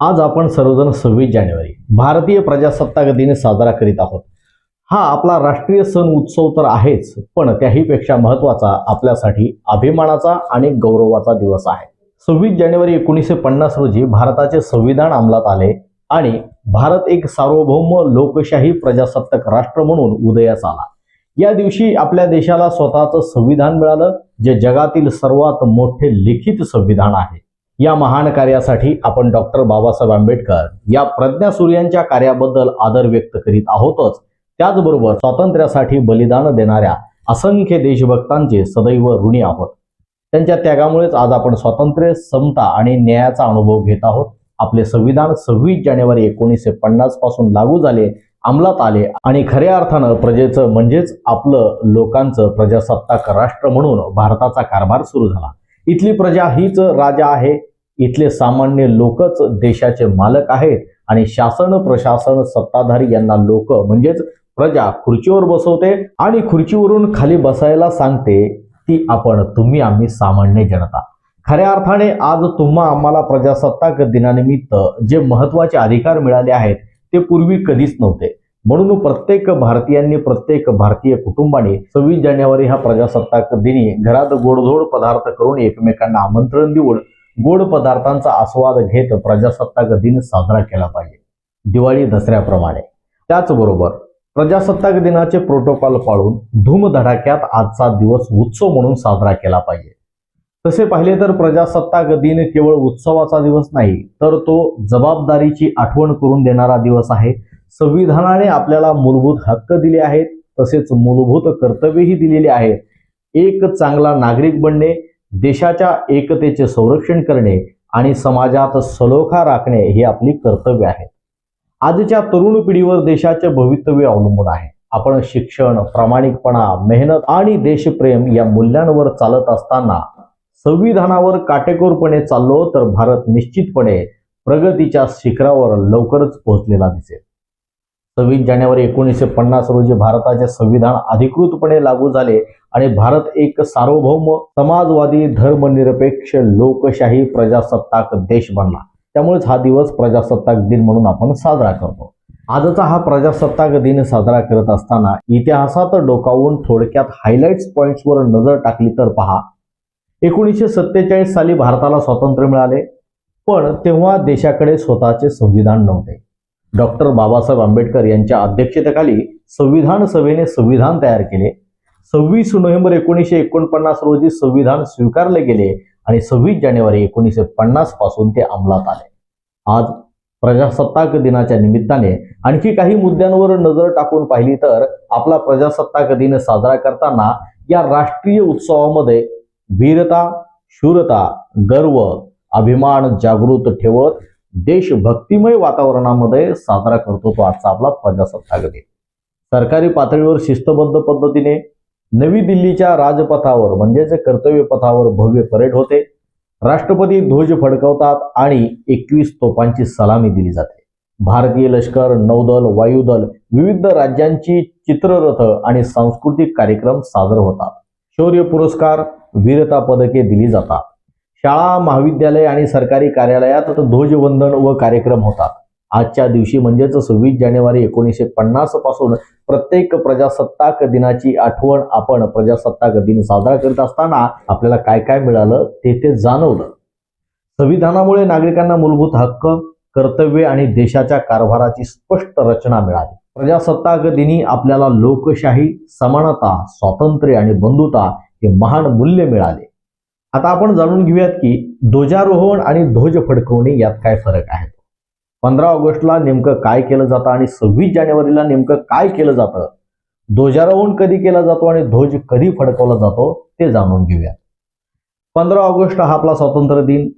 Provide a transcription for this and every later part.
आज आपण सर्वजण सव्वीस जानेवारी भारतीय प्रजासत्ताक दिन साजरा करीत आहोत. हा आपला राष्ट्रीय सण उत्सव तर आहेच पण त्याहीपेक्षा महत्त्वाचा आपल्यासाठी अभिमानाचा आणि गौरवाचा दिवस आहे. सव्वीस जानेवारी एकोणीसशे पन्नास रोजी भारताचे संविधान अंमलात आले आणि भारत एक सार्वभौम लोकशाही प्रजासत्ताक राष्ट्र म्हणून उदयास आला. या दिवशी आपल्या देशाला स्वतःचं संविधान मिळालं जे जगातील सर्वात मोठे लिखित संविधान आहे. या महान कार्यासाठी आपण डॉक्टर बाबासाहेब आंबेडकर या प्रज्ञासूर्यांच्या कार्याबद्दल आदर व्यक्त करीत आहोतच. त्याचबरोबर स्वातंत्र्यासाठी बलिदान देणाऱ्या असंख्य देशभक्तांचे सदैव ऋणी आहोत. त्यांच्या त्यागामुळेच आज आपण स्वातंत्र्य समता आणि न्यायाचा अनुभव घेत आहोत. आपले संविधान सव्वीस जानेवारी एकोणीसशे पन्नासपासून लागू झाले अंमलात आले आणि खऱ्या अर्थानं प्रजेचं म्हणजेच आपलं लोकांचं प्रजासत्ताक राष्ट्र म्हणून भारताचा कारभार सुरू झाला. इथली प्रजा हीच राजा आहे. इथले सामान्य लोकच देशाचे मालक आहेत आणि शासन प्रशासन सत्ताधारी यांना लोक म्हणजेच प्रजा खुर्चीवर बसवते आणि खुर्चीवरून खाली बसायला सांगते ती आपण तुम्ही आम्ही सामान्य जनता. खऱ्या अर्थाने आज तुम्हा आम्हाला प्रजासत्ताक दिनानिमित्त जे महत्त्वाचे अधिकार मिळाले आहेत ते पूर्वी कधीच नव्हते. म्हणून प्रत्येक भारतीयांनी प्रत्येक भारतीय कुटुंबाने सव्वीस जानेवारी हा प्रजासत्ताक दिनी घरात गोडधोड पदार्थ करून एकमेकांना आमंत्रण देऊन गोड पदार्थांचा आस्वाद घेत प्रजासत्ताक दिन साजरा केला पाहिजे. दिवाळी दसऱ्याप्रमाणे. त्याचबरोबर प्रजासत्ताक दिनाचे प्रोटोकॉल पाळून धूमधडाक्यात आजचा दिवस उत्सव म्हणून साजरा केला पाहिजे. तसे पाहिले तर प्रजासत्ताक दिन केवळ उत्सवाचा दिवस नाही तर तो जबाबदारीची आठवण करून देणारा दिवस आहे. संविधानाने आपल्याला मूलभूत हक्क दिले आहेत तसेच मूलभूत कर्तव्यही दिलेली आहेत. एक चांगला नागरिक बनणे देशाच्या एकतेचे संरक्षण करणे आणि समाजात सलोखा राखणे हे आपली कर्तव्य आहेत. आजच्या तरुण पिढीवर देशाचे भवितव्य अवलंबून आहे. आपण शिक्षण प्रामाणिकपणा मेहनत आणि देशप्रेम या मूल्यांवर चालत असताना संविधानावर काटेकोरपणे चाललो तर भारत निश्चितपणे प्रगतीच्या शिखरावर लवकरच पोहोचलेला दिसेल. सव्वीस जानेवारी एकोणीसशे पन्नास रोजी भारताचे संविधान अधिकृतपणे लागू झाले आणि भारत एक सार्वभौम समाजवादी धर्मनिरपेक्ष लोकशाही प्रजासत्ताक देश बनला. त्यामुळेच हा दिवस प्रजासत्ताक दिन म्हणून आपण साजरा करतो. आजचा हा प्रजासत्ताक दिन साजरा करत असताना इतिहासात डोकावून थोडक्यात हायलाइट्स पॉइंट्सवर नजर टाकली तर पहा. एकोणीसशे सत्तेचाळीस साली भारताला स्वातंत्र्य मिळाले पण तेव्हा देशाकडे स्वतःचे संविधान नव्हते. डॉक्टर बाबासाहेब आंबेडकर यांच्या अध्यक्षतेखाली संविधान सभेने संविधान तयार केले. सव्वीस नोव्हेंबर एकोणीसशे एकोणपन्नास रोजी संविधान स्वीकारले गेले आणि सव्वीस जानेवारी एकोणीसशे पन्नासपासून ते अंमलात आले. आज प्रजासत्ताक दिनाच्या निमित्ताने आणखी काही मुद्द्यांवर नजर टाकून पाहिली तर आपला प्रजासत्ताक दिन साजरा करताना या राष्ट्रीय उत्सवामध्ये वीरता शूरता गर्व अभिमान जागृत ठेवत देशभक्तिमय वातावरणामध्ये साजरा करतो तो आजचा आपला प्रजासत्ताक दिन. सरकारी पातळीवर शिस्तबद्ध पद्धतीने नवी दिल्लीच्या राजपथावर म्हणजेच कर्तव्य पथावर भव्य परेड होते. राष्ट्रपती ध्वज फडकवतात आणि एकवीस तोफांची सलामी दिली जाते. भारतीय लष्कर नौदल वायुदल विविध राज्यांची चित्ररथ आणि सांस्कृतिक कार्यक्रम सादर होतात. शौर्य पुरस्कार वीरता पदके दिली जातात. शाळा महाविद्यालय आणि सरकारी कार्यालयात ध्वजवंदन व कार्यक्रम होतात. आजच्या दिवशी म्हणजेच सव्वीस जानेवारी एकोणीसशे पन्नासपासून प्रत्येक प्रजासत्ताक दिनाची आठवण आपण प्रजासत्ताक दिन साजरा करत असताना आपल्याला काय काय मिळालं ते ते जाणवलं. संविधानामुळे नागरिकांना मूलभूत हक्क कर्तव्य आणि देशाच्या कारभाराची स्पष्ट रचना मिळाली. प्रजासत्ताक दिनी आपल्याला लोकशाही समानता स्वातंत्र्य आणि बंधुता हे महान मूल्य मिळाले. आता आपण जाणून घेऊयात की ध्वजारोहण आणि ध्वज फडकवणे यात काय फरक आहे? पंधरा ऑगस्टला नेमकं काय केलं जातं आणि सव्वीस जानेवारीला नेमकं काय केलं जातं? ध्वजारोहण कधी केला जातो आणि ध्वज कधी फडकवला जातो ते जाणून घेऊया पंधरा ऑगस्ट हा आपला स्वातंत्र्य दिन.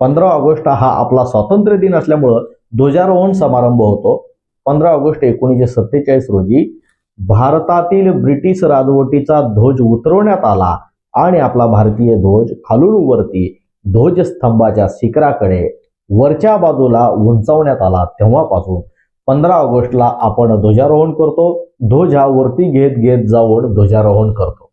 पंधरा ऑगस्ट हा आपला स्वातंत्र्य दिन असल्यामुळं ध्वजारोहण समारंभ होतो. पंधरा ऑगस्ट एकोणीसशे सत्तेचाळीस रोजी भारतातील ब्रिटिश राजवटीचा ध्वज उतरवण्यात आला. आणि आपला भारतीय ध्वज खालून वरती ध्वजस्तंभाच्या शिखराकडे वरच्या बाजूला उंचावण्यात आला. तेव्हापासून पंधरा ऑगस्टला आपण ध्वजारोहण करतो. ध्वज हा वरती घेत घेत जाऊन ध्वजारोहण करतो.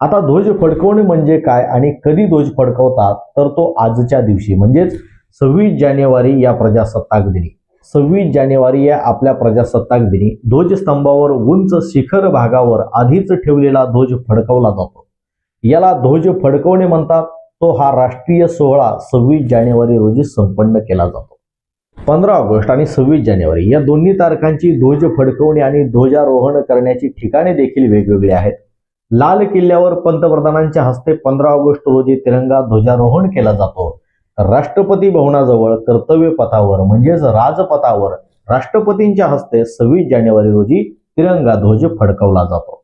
आता ध्वज फडकवणे म्हणजे काय आणि कधी ध्वज फडकवतात? तर तो आजच्या दिवशी म्हणजेच सव्वीस जानेवारी या प्रजासत्ताक दिनी. सव्वीस जानेवारी या आपल्या प्रजासत्ताक दिनी ध्वजस्तंभावर उंच शिखर भागावर आधीच ठेवलेला ध्वज फडकवला जातो. याला ध्वज फडकवणे म्हणतात. तो हा राष्ट्रीय सोहळा सव्वीस जानेवारी रोजी संपन्न केला जातो. पंधरा ऑगस्ट आणि सव्वीस जानेवारी या दोन्ही तारखांची ध्वज फडकवणे आणि ध्वजारोहण करण्याची ठिकाणे देखील वेगवेगळी आहेत. लाल किल्ल्यावर पंतप्रधानांच्या हस्ते पंधरा ऑगस्ट रोजी तिरंगा ध्वजारोहण केला जातो. राष्ट्रपती भवनाजवळ कर्तव्य पथावर म्हणजेच राजपथावर राष्ट्रपतींच्या हस्ते सव्वीस जानेवारी रोजी तिरंगा ध्वज फडकवला जातो.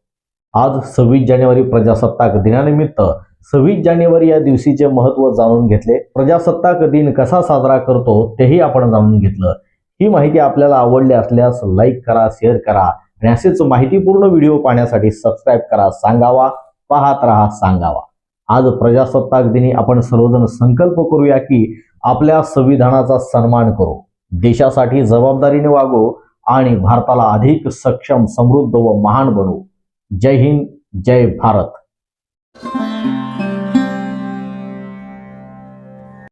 आज सव्वीस जानेवारी प्रजासत्ताक दिनानिमित्त सव्वीस जानेवारी या दिवशीचे महत्त्व जाणून घेतले. प्रजासत्ताक दिन कसा साजरा करतो तेही आपण जाणून घेतलं. ही माहिती आपल्याला आवडली असल्यास लाईक करा शेअर करा आणि असेच माहितीपूर्ण व्हिडिओ पाहण्यासाठी सबस्क्राईब करा सांगावा पाहत राहा सांगावा. आज प्रजासत्ताक दिनी आपण सर्वजण संकल्प करूया की आपल्या संविधानाचा सन्मान करू. देशासाठी जबाबदारीने वागू आणि भारताला अधिक सक्षम समृद्ध व महान बनवू जय हिंद जय भारत.